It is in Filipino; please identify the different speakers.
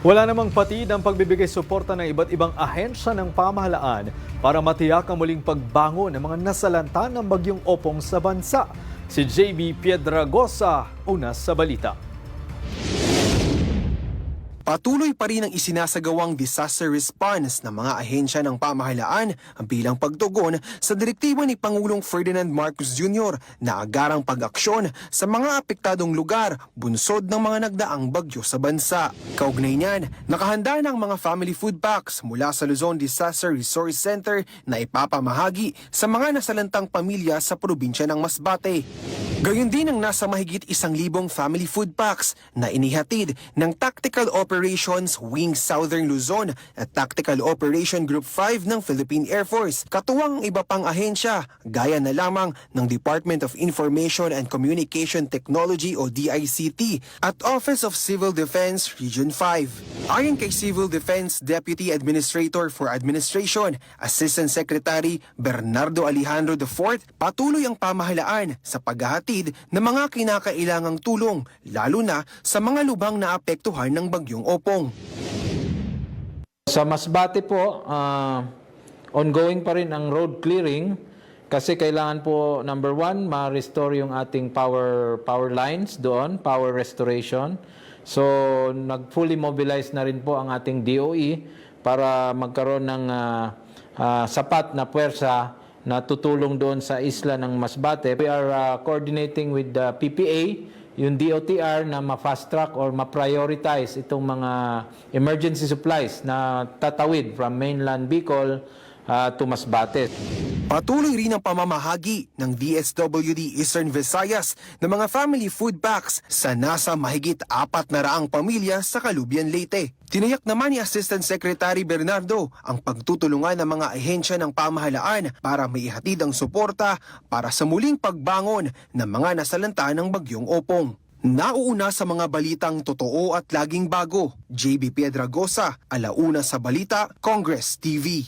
Speaker 1: Wala namang patid ang pagbibigay suporta ng iba't ibang ahensya ng pamahalaan para matiyak ang muling pagbangon ng mga nasalanta ng bagyong opong sa bansa. Si JB Piedragosa, una sa balita.
Speaker 2: Patuloy pa rin ang isinasagawang disaster response ng mga ahensya ng pamahalaan ang bilang pagtugon sa direktiba ni Pangulong Ferdinand Marcos Jr. na agarang pag-aksyon sa mga apektadong lugar bunsod ng mga nagdaang bagyo sa bansa. Kaugnay niyan, nakahanda ng mga family food packs mula sa Luzon Disaster Resource Center na ipapamahagi sa mga nasalantang pamilya sa probinsya ng Masbate. Gayon din ang nasa mahigit isang libong family food packs na inihatid ng Tactical Operations Wing Southern Luzon at Tactical Operation Group 5 ng Philippine Air Force. Katuwang ang iba pang ahensya, gaya na lamang ng Department of Information and Communication Technology o DICT at Office of Civil Defense Region 5. Ayon kay Civil Defense Deputy Administrator for Administration, Assistant Secretary Bernardo Alejandro IV, patuloy ang pamahalaan sa paghahatid ng mga kinakailangang tulong, lalo na sa mga lubang na apektuhan ng bagyong opong.
Speaker 3: Sa Masbate po, ah, ongoing pa rin ang road clearing kasi kailangan po number one, ma-restore yung ating power power lines doon, power restoration. So, nag-fully mobilize na rin po ang ating DOE para magkaroon ng ah, ah, sapat na puwersa na tutulong doon sa isla ng Masbate. We are ah, coordinating with the PPA yung DOTR na ma-fast track or ma-prioritize itong mga emergency supplies na tatawid from mainland Bicol uh, to Masbate.
Speaker 2: Patuloy rin ang pamamahagi ng DSWD Eastern Visayas ng mga family food packs sa nasa mahigit apat na raang pamilya sa Kalubian, Leyte. Tinayak naman ni Assistant Secretary Bernardo ang pagtutulungan ng mga ahensya ng pamahalaan para maihatid ang suporta para sa muling pagbangon ng mga nasalanta ng bagyong opong. Nauuna sa mga balitang totoo at laging bago, JB Piedragosa, alauna sa balita, Congress TV.